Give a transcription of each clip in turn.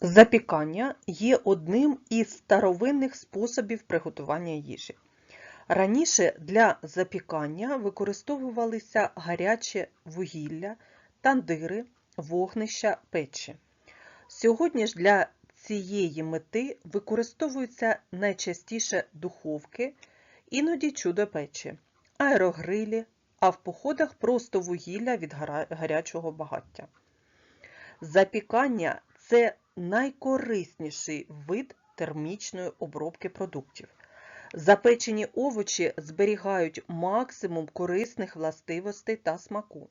Запікання є одним із старовинних способів приготування їжі. Раніше для запікання використовувалися гаряче вугілля, тандири, вогнища, печі. Сьогодні ж для цієї мети використовуються найчастіше духовки, іноді чудо-печі, аерогрилі, а в походах просто вугілля від гарячого багаття. Запікання це найкорисніший вид термічної обробки продуктів. Запечені овочі зберігають максимум корисних властивостей та смаку.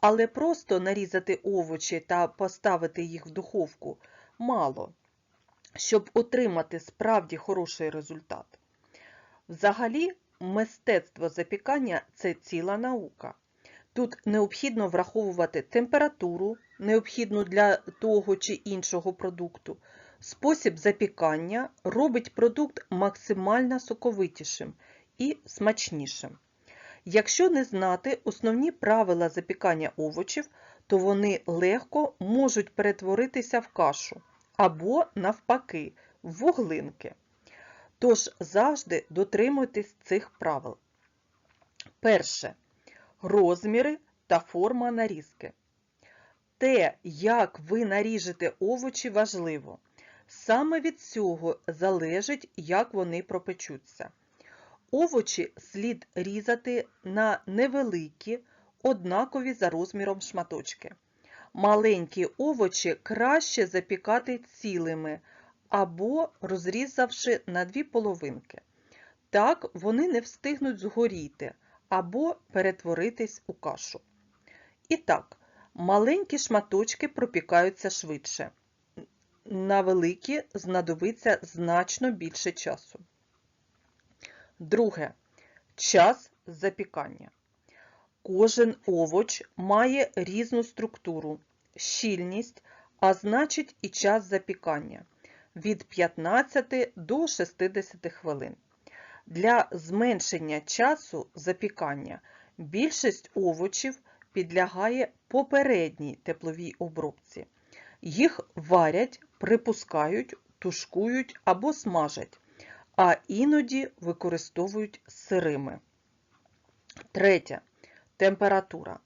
Але просто нарізати овочі та поставити їх в духовку мало, щоб отримати справді хороший результат. Взагалі, мистецтво запікання це ціла наука. Тут необхідно враховувати температуру, необхідну для того чи іншого продукту. Спосіб запікання робить продукт максимально соковитішим і смачнішим. Якщо не знати основні правила запікання овочів, то вони легко можуть перетворитися в кашу або, навпаки, в вуглинки. Тож завжди дотримуйтесь цих правил. Перше. Розміри та форма нарізки. Те, як ви наріжете овочі, важливо. Саме від цього залежить, як вони пропечуться. Овочі слід різати на невеликі, однакові за розміром шматочки. Маленькі овочі краще запікати цілими або розрізавши на дві половинки. Так вони не встигнуть згоріти або перетворитись у кашу. І так, маленькі шматочки пропікаються швидше. На великі знадобиться значно більше часу. Друге. Час запікання. Кожен овоч має різну структуру, щільність, а значить і час запікання від 15 до 60 хвилин. Для зменшення часу запікання більшість овочів підлягає попередній тепловій обробці. Їх варять, припускають, тушкують або смажать, а іноді використовують сирими. Третє. Температура.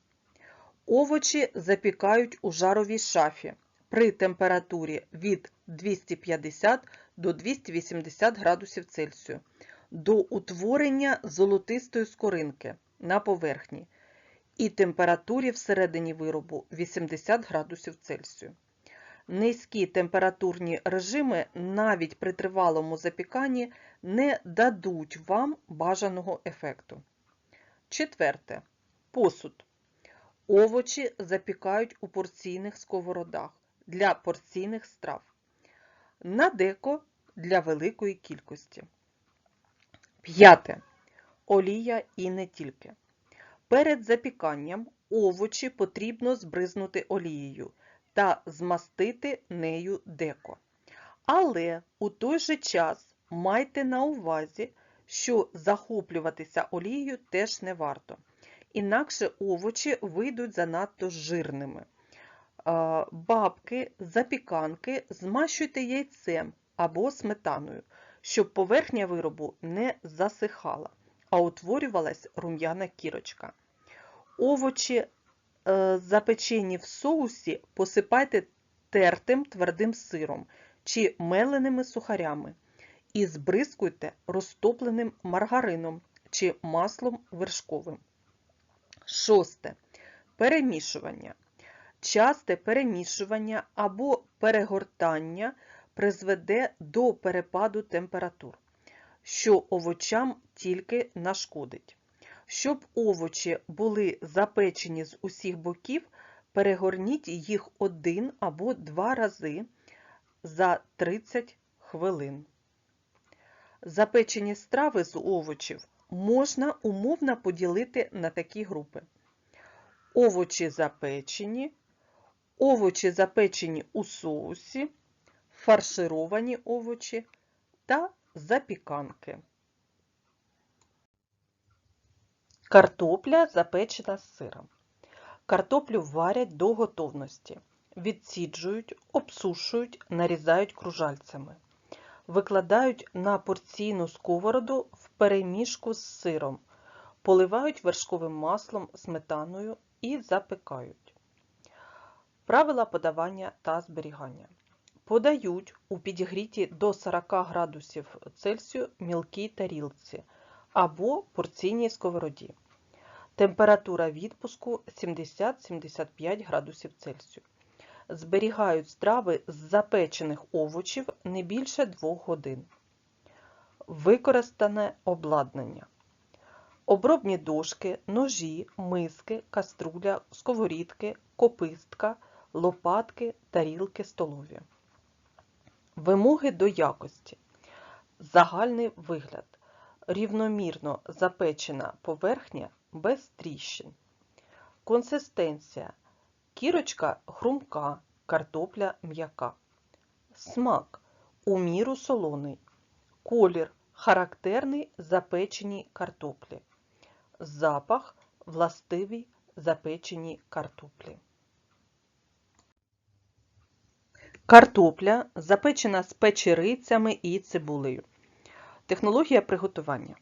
Овочі запікають у жаровій шафі при температурі від 250 до 280 градусів Цельсію до утворення золотистої скоринки на поверхні і температурі всередині виробу 80 градусів Цельсію. Низькі температурні режими навіть при тривалому запіканні не дадуть вам бажаного ефекту. Четверте. Посуд. Овочі запікають у порційних сковородах для порційних страв. На деко для великої кількості. П'яте. Олія і не тільки. Перед запіканням овочі потрібно збризнути олією та змастити нею деко. Але у той же час майте на увазі, що захоплюватися олією теж не варто. Інакше овочі вийдуть занадто жирними. Бабки, запіканки змащуйте яйцем або сметаною, щоб поверхня виробу не засихала, а утворювалась рум'яна кірочка. Овочі, е, запечені в соусі, посипайте тертим твердим сиром чи меленими сухарями і збризкуйте розтопленим маргарином чи маслом вершковим. Шосте. Перемішування. Часте перемішування або перегортання призведе до перепаду температур, що овочам тільки нашкодить. Щоб овочі були запечені з усіх боків, перегорніть їх один або два рази за 30 хвилин. Запечені страви з овочів можна умовно поділити на такі групи. Овочі запечені, овочі запечені у соусі, фаршировані овочі та запіканки. Картопля запечена з сиром. Картоплю варять до готовності. відсіджують, обсушують, нарізають кружальцями. Викладають на порційну сковороду в перемішку з сиром, поливають вершковим маслом, сметаною і запекають. Правила подавання та зберігання. Подають у підігріті до 40 градусів Цельсію мілкій тарілці або порційній сковороді. Температура відпуску 70-75 градусів Цельсію. Зберігають страви з запечених овочів не більше 2 годин. Використане обладнання. Обробні дошки, ножі, миски, каструля, сковорідки, копистка, лопатки, тарілки столові. Вимоги до якості. Загальний вигляд. Рівномірно запечена поверхня без тріщин. Консистенція. Кірочка хрумка, картопля м'яка. Смак. У міру солоний. Колір характерний запеченій картоплі. Запах властивий запеченій картоплі. Картопля запечена з печерицями і цибулею. Технологія приготування.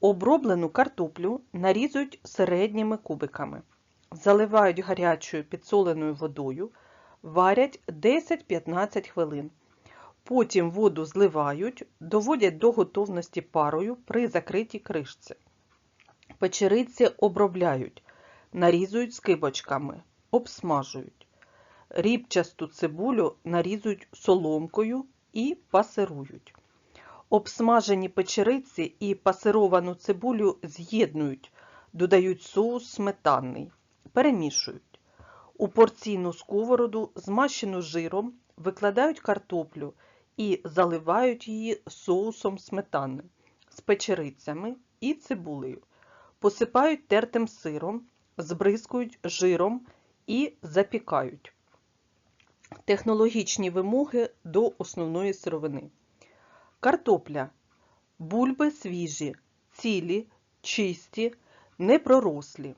Оброблену картоплю нарізують середніми кубиками, заливають гарячою підсоленою водою, варять 10-15 хвилин. Потім воду зливають, доводять до готовності парою при закритій кришці. Печериці обробляють, нарізують скибочками, обсмажують. Рібчасту цибулю нарізують соломкою і пасирують. Обсмажені печериці і пасировану цибулю з'єднують, додають соус сметанний, перемішують. У порційну сковороду, змащену жиром, викладають картоплю і заливають її соусом сметани з печерицями і цибулею. Посипають тертим сиром, збризкують жиром і запікають. Технологічні вимоги до основної сировини. Картопля. Бульби свіжі, цілі, чисті, непророслі.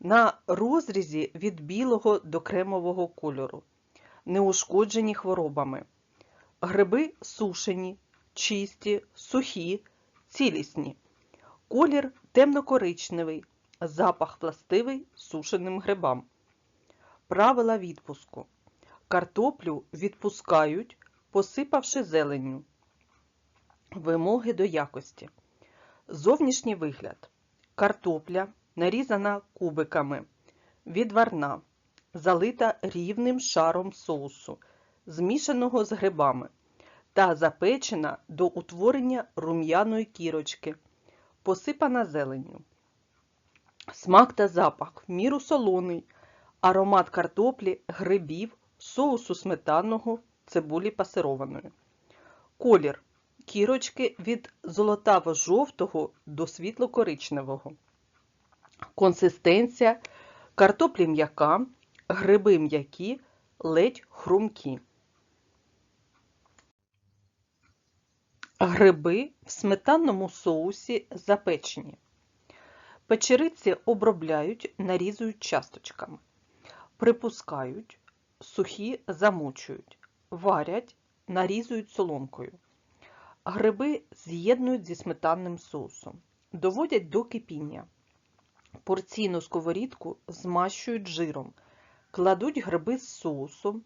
На розрізі від білого до кремового кольору. Неушкоджені хворобами. Гриби сушені, чисті, сухі, цілісні. Колір темно-коричневий, запах властивий сушеним грибам. Правила відпуску. Картоплю відпускають, посипавши зеленню. Вимоги до якості. Зовнішній вигляд. Картопля нарізана кубиками. Відварна. Залита рівним шаром соусу, змішаного з грибами. Та запечена до утворення рум'яної кірочки. Посипана зеленню. Смак та запах в міру солоний. Аромат картоплі, грибів, соусу сметанного, цибулі пасированої. Колір кірочки від золотаво-жовтого до світло-коричневого. Консистенція картоплі м'яка, гриби м'які, ледь хрумкі. Гриби в сметанному соусі запечені. Печериці обробляють, нарізують часточками. Припускають, сухі замочують, варять, нарізують соломкою. Гриби з'єднують зі сметанним соусом, доводять до кипіння. Порційну сковорідку змащують жиром, кладуть гриби з соусом,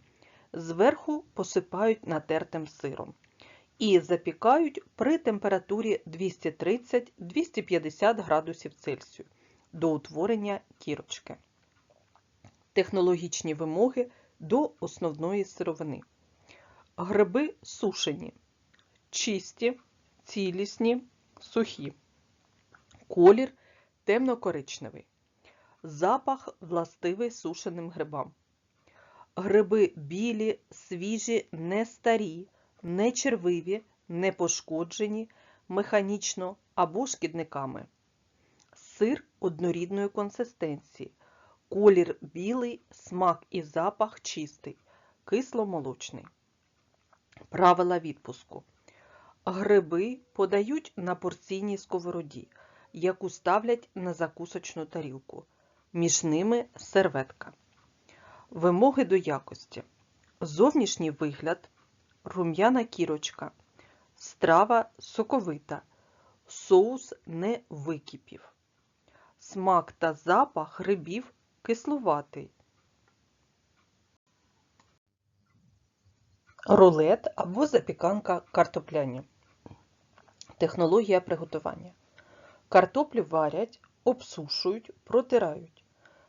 зверху посипають натертим сиром і запікають при температурі 230-250 градусів Цельсію до утворення кірочки. Технологічні вимоги до основної сировини. Гриби сушені, чисті, цілісні, сухі. Колір темно-коричневий. Запах властивий сушеним грибам. Гриби білі, свіжі, не старі, не червиві, не пошкоджені механічно або шкідниками. Сир однорідної консистенції. Колір білий, смак і запах чистий, кисломолочний. Правила відпуску. Гриби подають на порційній сковороді, яку ставлять на закусочну тарілку. Між ними серветка. Вимоги до якості. Зовнішній вигляд, рум'яна кірочка, страва соковита, соус не википів, смак та запах грибів кислуватий. Рулет або запіканка картопляні. Технологія приготування. Картоплю варять, обсушують, протирають.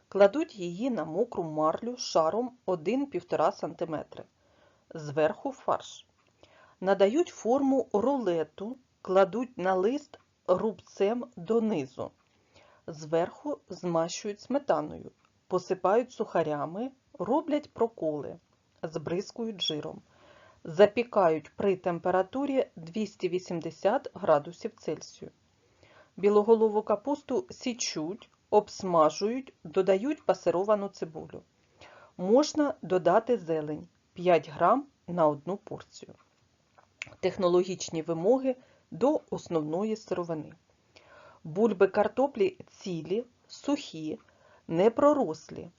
Кладуть її на мокру марлю шаром 1-1,5 см. Зверху фарш. Надають форму рулету, кладуть на лист рубцем донизу. Зверху змащують сметаною, посипають сухарями, роблять проколи, збризкують жиром. Запікають при температурі 280 градусів Цельсію. Білоголову капусту січуть, обсмажують, додають пасировану цибулю. Можна додати зелень 5 грам на одну порцію. Технологічні вимоги до основної сировини. Бульби картоплі цілі, сухі, непророслі,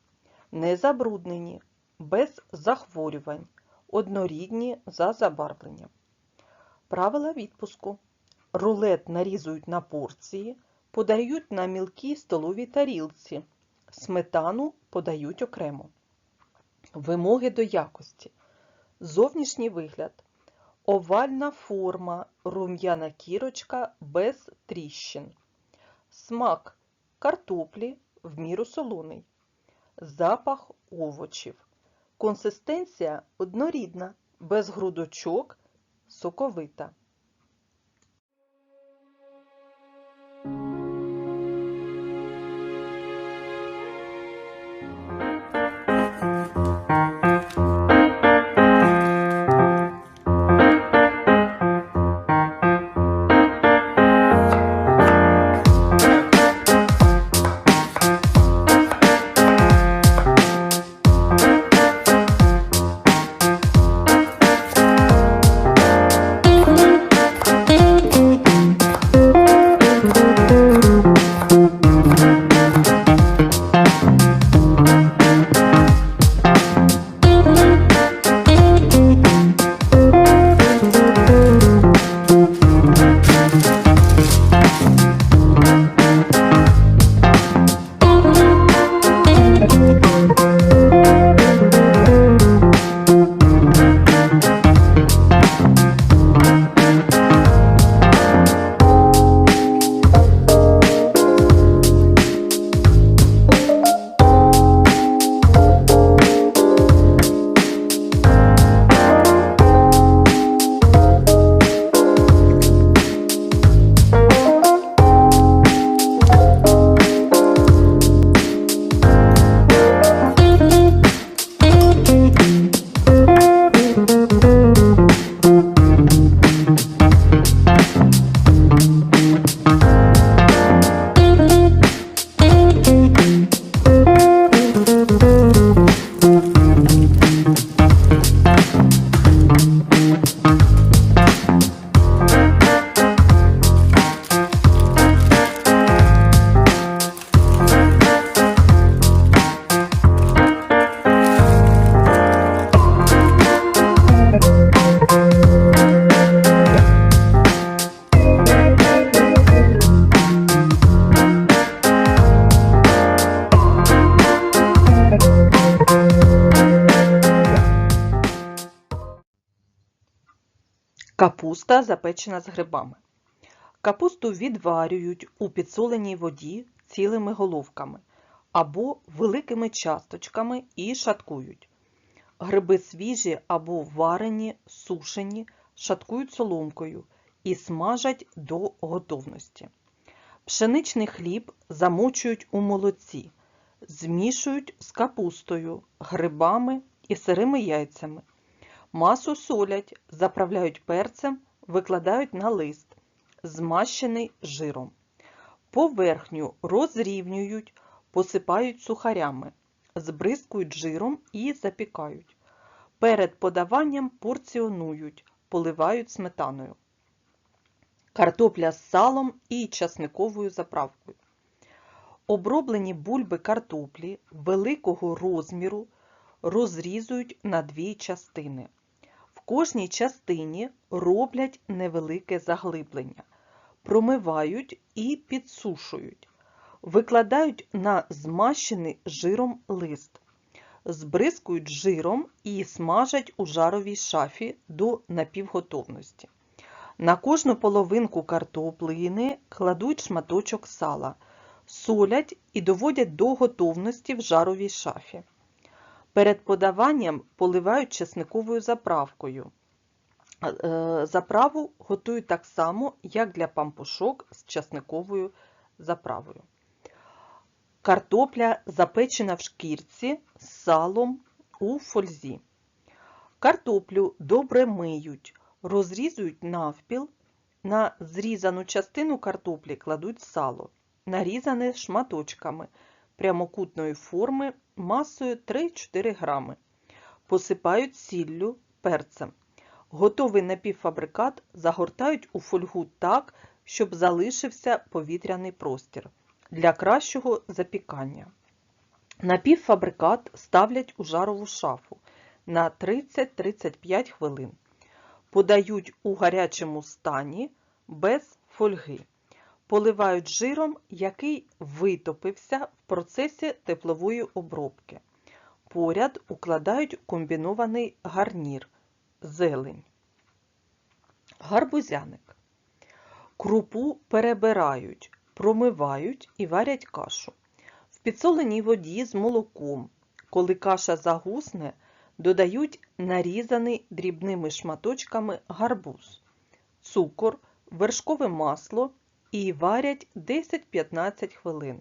не забруднені, без захворювань, однорідні за забарвленням. Правила відпуску. Рулет нарізують на порції, подають на мілкій столовій тарілці. Сметану подають окремо. Вимоги до якості. Зовнішній вигляд. Овальна форма, рум'яна кірочка без тріщин. Смак картоплі в міру солоний. Запах овочів. Консистенція однорідна, без грудочок, соковита. Капуста запечена з грибами. Капусту відварюють у підсоленій воді цілими головками або великими часточками і шаткують. Гриби свіжі або варені, сушені, шаткують соломкою і смажать до готовності. Пшеничний хліб замочують у молоці, змішують з капустою, грибами і сирими яйцями. Масу солять, заправляють перцем, викладають на лист, змащений жиром. Поверхню розрівнюють, посипають сухарями, збризкують жиром і запікають. Перед подаванням порціонують, поливають сметаною. Картопля з салом і часниковою заправкою. Оброблені бульби картоплі великого розміру розрізують на дві частини. Кожній частині роблять невелике заглиблення, промивають і підсушують, викладають на змащений жиром лист, збризкують жиром і смажать у жаровій шафі до напівготовності. На кожну половинку картоплини кладуть шматочок сала, солять і доводять до готовності в жаровій шафі. Перед подаванням поливають чесниковою заправкою. Е, Заправу готують так само, як для пампушок з чесниковою заправою. Картопля запечена в шкірці з салом у фользі. Картоплю добре миють, розрізують навпіл, на зрізану частину картоплі кладуть сало, нарізане шматочками прямокутної форми масою 3-4 грами. Посипають сіллю, перцем. Готовий напівфабрикат загортають у фольгу так, щоб залишився повітряний простір для кращого запікання. Напівфабрикат ставлять у жарову шафу на 30-35 хвилин. Подають у гарячому стані без фольги. Поливають жиром, який витопився в процесі теплової обробки. Поряд укладають комбінований гарнір зелень. Гарбузяник. Крупу перебирають, промивають і варять кашу. В підсоленій воді з молоком. Коли каша загусне, додають нарізаний дрібними шматочками гарбуз, цукор, вершкове масло і варять 10-15 хвилин.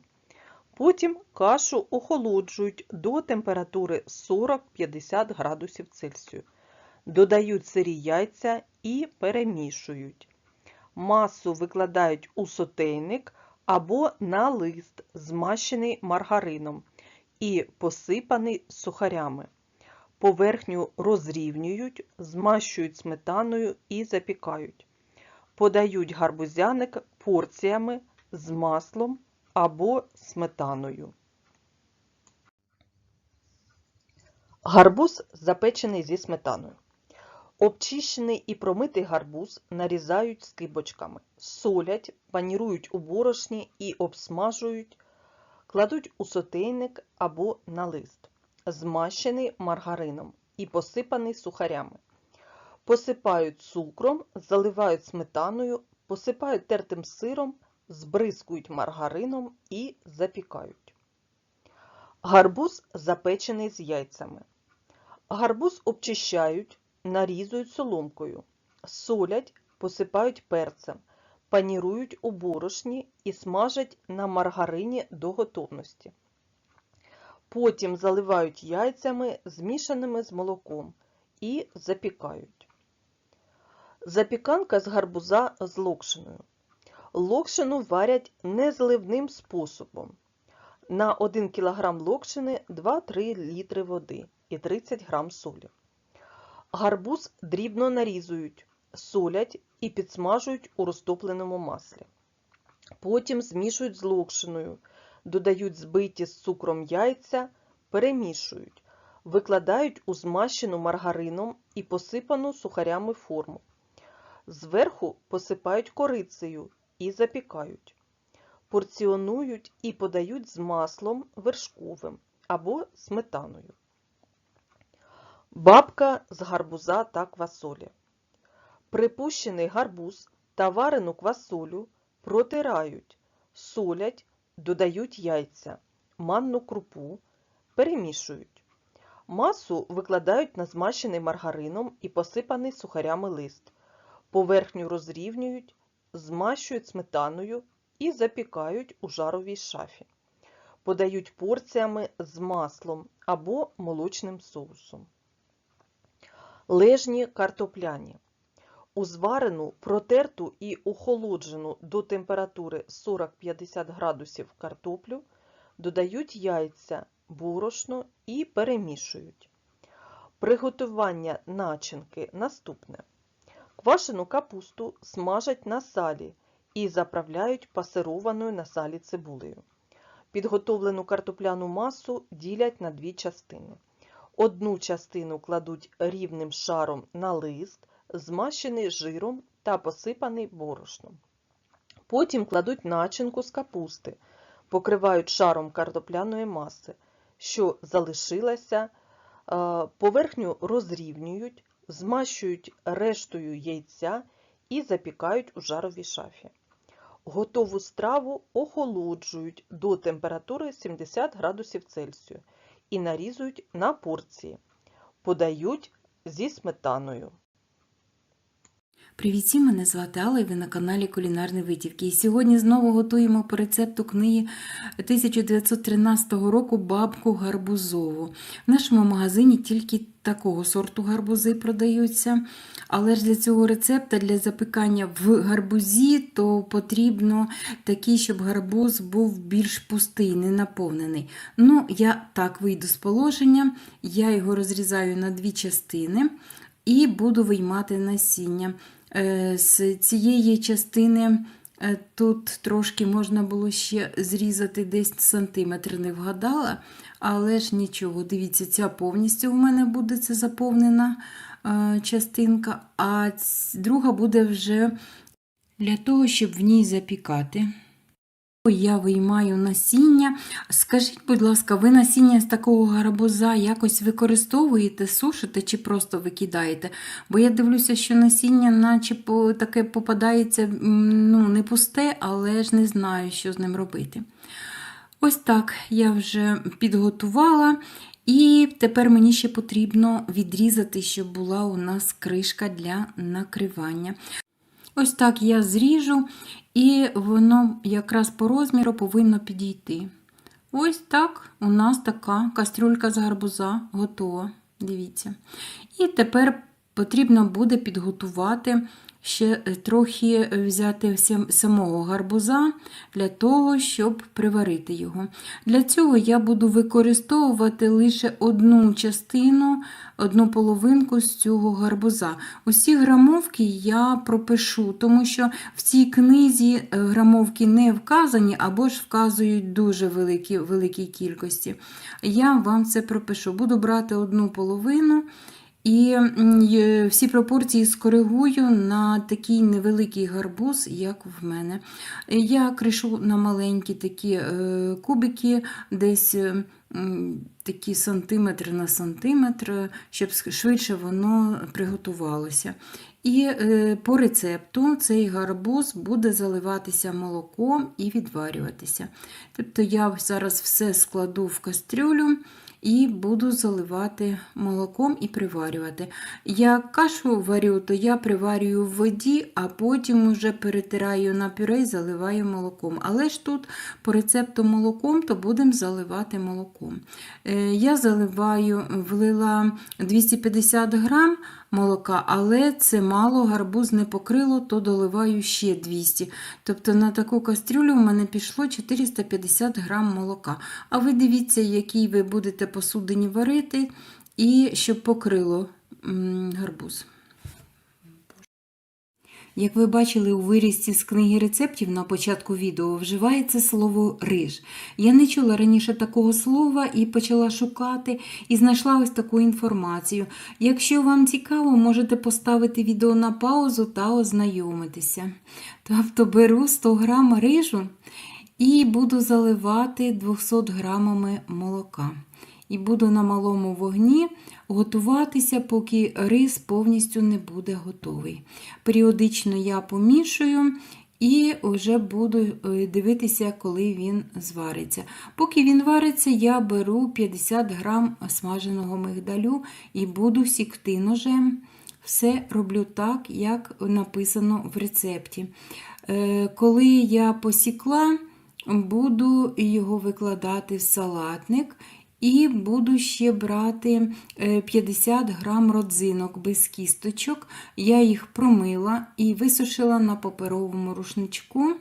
Потім кашу охолоджують до температури 40-50 градусів Цельсію. Додають сирі яйця і перемішують. Масу викладають у сотейник або на лист, змащений маргарином і посипаний сухарями. Поверхню розрівнюють, змащують сметаною і запікають. Подають гарбузяник порціями з маслом або сметаною. Гарбуз запечений зі сметаною. Обчищений і промитий гарбуз нарізають скибочками, солять, панірують у борошні і обсмажують, кладуть у сотейник або на лист, змащений маргарином і посипаний сухарями. Посипають цукром, заливають сметаною, посипають тертим сиром, збризкують маргарином і запікають. Гарбуз запечений з яйцями. Гарбуз обчищають, нарізують соломкою, солять, посипають перцем, панірують у борошні і смажать на маргарині до готовності. Потім заливають яйцями, змішаними з молоком, і запікають. Запіканка з гарбуза з локшиною. Локшину варять незливним способом. На 1 кг локшини 2-3 літри води і 30 г солі. Гарбуз дрібно нарізують, солять і підсмажують у розтопленому маслі. Потім змішують з локшиною, додають збиті з цукром яйця, перемішують, викладають у змащену маргарином і посипану сухарями форму. Зверху посипають корицею і запікають. Порціонують і подають з маслом вершковим або сметаною. Бабка з гарбуза та квасолі. Припущений гарбуз та варену квасолю протирають, солять, додають яйця, манну крупу, перемішують. Масу викладають на змащений маргарином і посипаний сухарями лист. Поверхню розрівнюють, змащують сметаною і запікають у жаровій шафі. Подають порціями з маслом або молочним соусом. Лежні картопляні. У зварену, протерту і охолоджену до температури 40-50 градусів картоплю додають яйця, борошно і перемішують. Приготування начинки наступне. Квашену капусту смажать на салі і заправляють пасированою на салі цибулею. Підготовлену картопляну масу ділять на дві частини. Одну частину кладуть рівним шаром на лист, змащений жиром та посипаний борошном. Потім кладуть начинку з капусти, покривають шаром картопляної маси, що залишилася, е, поверхню розрівнюють, змащують рештою яйця і запікають у жаровій шафі. Готову страву охолоджують до температури 70 градусів Цельсію і нарізують на порції. Подають зі сметаною. Привіт, мене звати Алла і ви на каналі Кулінарні Витівки. І сьогодні знову готуємо по рецепту книги 1913 року Бабку гарбузову. В нашому магазині тільки такого сорту гарбузи продаються. Але ж для цього рецепта, для запікання в гарбузі, то потрібно такий, щоб гарбуз був більш пустий, не наповнений. Ну, я так вийду з положення, я його розрізаю на дві частини і буду виймати насіння. Е, З цієї частини е, тут трошки можна було ще зрізати десь сантиметр, не вгадала, але ж нічого. Дивіться, ця повністю в мене буде це заповнена е, частинка, а друга буде вже для того, щоб в ній запікати. Я виймаю насіння. Скажіть, будь ласка, ви насіння з такого гарбуза якось використовуєте, сушите чи просто викидаєте? Бо я дивлюся, що насіння, наче таке попадається, ну, не пусте, але ж не знаю, що з ним робити. Ось так я вже підготувала. І тепер мені ще потрібно відрізати, щоб була у нас кришка для накривання. Ось так я зріжу, і воно якраз по розміру повинно підійти. Ось так у нас така кастрюлька з гарбуза готова. Дивіться. І тепер потрібно буде підготувати ще е, трохи взяти самого гарбуза для того, щоб приварити його. Для цього я буду використовувати лише одну частину, одну половинку з цього гарбуза. Усі грамовки я пропишу, тому що в цій книзі е, грамовки не вказані або ж вказують дуже великі, великій кількості. Я вам це пропишу. Буду брати одну половину. І всі пропорції скоригую на такий невеликий гарбуз, як в мене. Я кришу на маленькі такі е, кубики, десь такі сантиметр на сантиметр, щоб швидше воно приготувалося. І е, по рецепту цей гарбуз буде заливатися молоком і відварюватися. Тобто я зараз все складу в кастрюлю і буду заливати молоком і приварювати. Я кашу варю, то я приварюю в воді, а потім вже перетираю на пюре і заливаю молоком. Але ж тут по рецепту молоком, то будемо заливати молоком. Е, Я заливаю, влила 250 грам молока, але це мало, гарбуз не покрило, то доливаю ще 200. Тобто на таку кастрюлю в мене пішло 450 грам молока. А ви дивіться, який ви будете посудині варити, і щоб покрило гарбуз. Як ви бачили у вирізці з книги рецептів на початку відео, вживається слово риж. Я не чула раніше такого слова і почала шукати, і знайшла ось таку інформацію. Якщо вам цікаво, можете поставити відео на паузу та ознайомитися. Тобто беру 100 грам рижу і буду заливати 200 грамами молока. І буду на малому вогні готуватися, поки рис повністю не буде готовий. Періодично я помішую і вже буду е, дивитися, коли він звариться. Поки він вариться, я беру 50 грам смаженого мигдалю і буду сікти ножем. Все роблю так, як написано в рецепті. Е, Коли я посікла, буду його викладати в салатник і буду ще брати е, 50 грам родзинок без кісточок. Я їх промила і висушила на паперовому рушничку,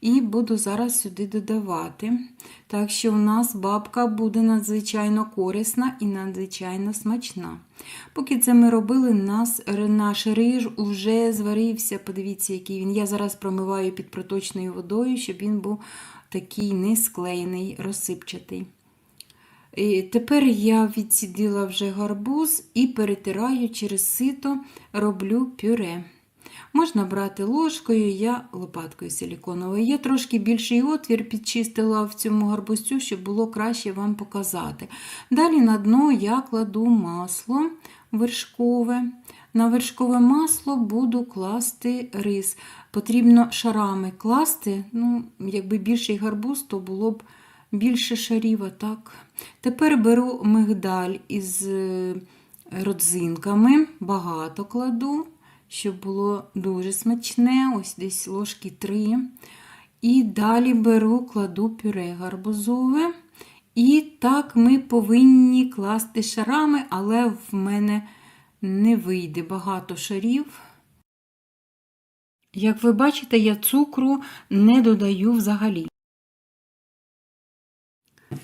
і буду зараз сюди додавати. Так що у нас бабка буде надзвичайно корисна і надзвичайно смачна. Поки це ми робили, наш риж уже зварився. Подивіться, який він. Я зараз промиваю під проточною водою, щоб він був такий не склеєний, розсипчатий. І тепер я відсідила вже гарбуз і перетираю через сито, роблю пюре. Можна брати ложкою, я лопаткою силіконовою. Є трошки більший отвір, підчистила в цьому гарбузцю, щоб було краще вам показати. Далі на дно я кладу масло вершкове. На вершкове масло буду класти рис. Потрібно шарами класти. Ну, якби більший гарбуз, то було б більше шарів. а так. Тепер беру мигдаль із е, родзинками, багато кладу, щоб було дуже смачне, ось десь ложки 3. І далі беру, кладу пюре гарбузове. І так ми повинні класти шарами, але в мене не вийде багато шарів. Як ви бачите, я цукру не додаю взагалі.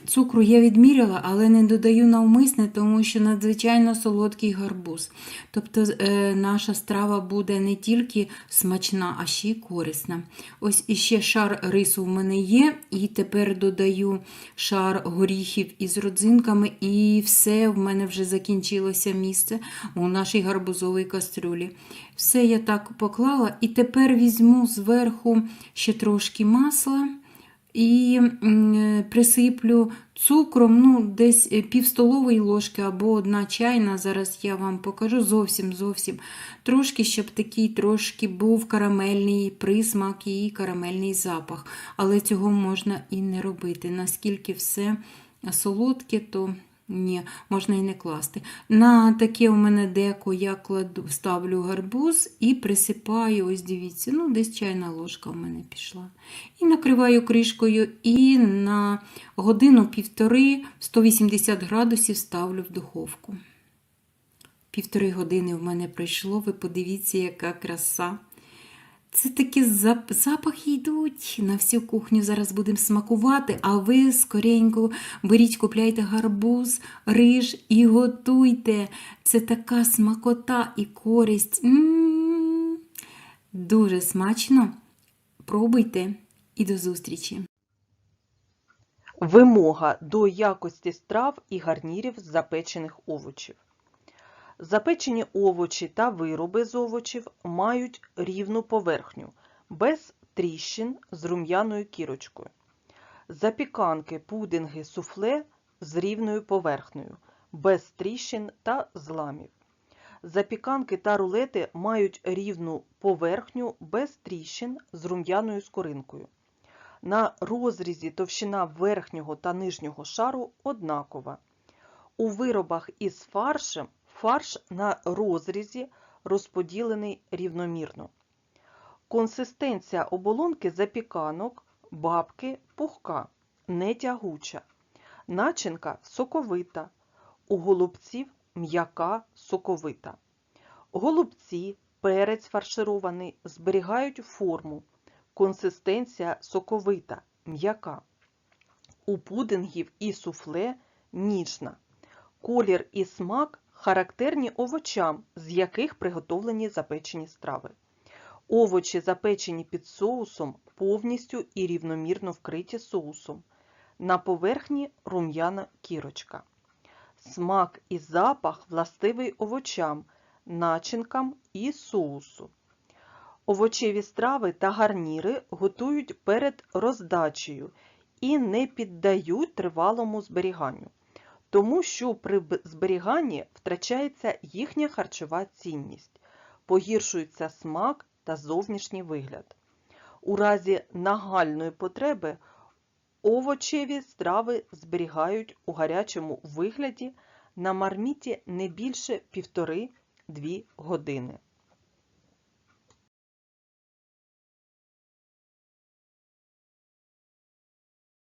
Цукру я відміряла, але не додаю навмисне, тому що надзвичайно солодкий гарбуз. Тобто е, наша страва буде не тільки смачна, а ще й корисна. Ось іще шар рису в мене є, і тепер додаю шар горіхів із родзинками, і все в мене вже закінчилося місце у нашій гарбузовій кастрюлі. Все я так поклала, і тепер візьму зверху ще трошки масла і присиплю цукром, ну, десь пів столової ложки або одна чайна. Зараз я вам покажу зовсім зовсім трошки, щоб такий трошки був карамельний присмак і карамельний запах. Але цього можна і не робити. Наскільки все солодке, то ні, можна і не класти. На таке у мене деко я кладу, ставлю гарбуз і присипаю, ось дивіться, ну десь чайна ложка у мене пішла. І накриваю кришкою і на годину-півтори 180 градусів ставлю в духовку. Півтори години в мене пройшло, ви подивіться, яка краса. Це такі запахи йдуть на всю кухню. Зараз будемо смакувати, а ви скоренько беріть, купляйте гарбуз, риж і готуйте. Це така смакота і користь. М-м-м. Дуже смачно. Пробуйте і до зустрічі! Вимога до якості страв і гарнірів з запечених овочів. Запечені овочі та вироби з овочів мають рівну поверхню, без тріщин з рум'яною кірочкою. Запіканки, пудинги, суфле з рівною поверхнею, без тріщин та зламів. Запіканки та рулети мають рівну поверхню без тріщин з рум'яною скоринкою. На розрізі товщина верхнього та нижнього шару однакова. У виробах із фаршем фарш на розрізі розподілений рівномірно. Консистенція оболонки запіканок, бабки пухка, не тягуча. Начинка соковита. У голубців м'яка соковита. Голубці, перець фарширований зберігають форму. Консистенція соковита, м'яка. У пудингів і суфле ніжна. Колір і смак характерні овочам, з яких приготовлені запечені страви. Овочі, запечені під соусом, повністю і рівномірно вкриті соусом. На поверхні рум'яна кірочка. Смак і запах властивий овочам, начинкам і соусу. Овочеві страви та гарніри готують перед роздачею і не піддають тривалому зберіганню, тому що при зберіганні втрачається їхня харчова цінність, погіршується смак та зовнішній вигляд. У разі нагальної потреби овочеві страви зберігають у гарячому вигляді на марміті не більше 1,5-2 години.